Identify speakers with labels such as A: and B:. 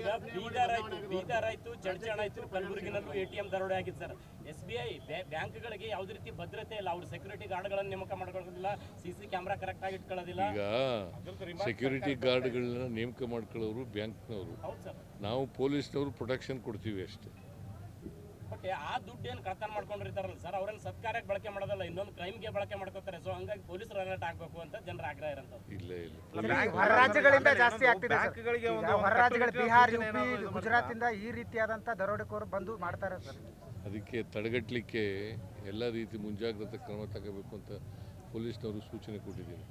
A: ಈಗ ಬೀದರ್ ಆಯ್ತು ಬೀದರ್ ಆಯ್ತು ಚಡ್ಚಣ ಆಯ್ತು ಕಲಬುರಗಿನಲ್ಲೂ ಎ ಟಿ ಎಂ ದರೋಡೆ ಆಗಿದೆ ಸರ್. ಎಸ್ ಬಿ ಐ ಬ್ಯಾಂಕ್ಗಳಿಗೆ ಯಾವುದೇ ರೀತಿ ಭದ್ರತೆ ಇಲ್ಲ. ಅವ್ರು ಸೆಕ್ಯೂರಿಟಿ ಗಾರ್ಡ್ಗಳನ್ನು ನೇಮಕ ಮಾಡ್ಕೊಳ್ಳೋದಿಲ್ಲ ಸಿ ಸಿ ಕ್ಯಾಮ್ರಾ ಕರೆಕ್ಟ್ ಆಗಿ ಇಟ್ಕೊಳ್ಳೋದಿಲ್ಲ.
B: ಈಗ ಸೆಕ್ಯೂರಿಟಿ ಗಾರ್ಡ್ಗಳನ್ನ ನೇಮಕ ಮಾಡ್ಕೊಳ್ಳೋರು ಬ್ಯಾಂಕ್ನವರು.
A: ಹೌದು ಸರ್.
B: ನಾವು ಪೊಲೀಸ್ನವರು ಪ್ರೊಟೆಕ್ಷನ್ ಕೊಡ್ತೀವಿ ಅಷ್ಟೇ.
A: ಬಟ್ ಆ ದುಡ್ಡು ಏನು ಕಳ್ತನ ಮಾಡ್ಕೊಂಡಿರ್ತಾರಲ್ಲ ಸರ್ ಅವ್ರನ್ನ ಸತ್ಕಾರಕ್ಕೆ ಬಳಕೆ ಮಾಡೋದಲ್ಲ ಇನ್ನೊಂದು ಕ್ರೈಮ್ಗೆ ಬಳಕೆ ಮಾಡ್ಕೋತಾರೆ. ಸೊ ಹಂಗಾಗಿ ಪೊಲೀಸರು ಅಲರ್ಟ್ ಆಗ್ಬೇಕು ಅಂತ ಜನರ ಆಗ್ರಹ ಇರಂತ
B: ಇಲ್ಲ ಇಲ್ಲ.
C: ಹೊರ ರಾಜ್ಯಗಳಿಂದ ಜಾಸ್ತಿ ಆಗ್ತಿದೆ ಹೊರ ರಾಜ್ಯಗಳು
D: ಕಟ್ಟುನಿಟ್ಟಿನ
C: ಯುಪಿ
D: ಗುಜರಾತ್
C: ಇಂದ ಈ ರೀತಿಯಾದಂತ ದರೋಡೆಕೋರು ಬಂದು ಮಾಡ್ತಾರೆ ಸರ್.
B: ಅದಕ್ಕೆ ತಡೆಗಟ್ಟಲಿಕ್ಕೆ ಎಲ್ಲ ರೀತಿ ಮುಂಜಾಗ್ರತೆ ಕ್ರಮ ತಗೋಬೇಕು ಅಂತ ಪೊಲೀಸ್ನವರು ಸೂಚನೆ ಕೊಟ್ಟಿದ್ದೀನಿ.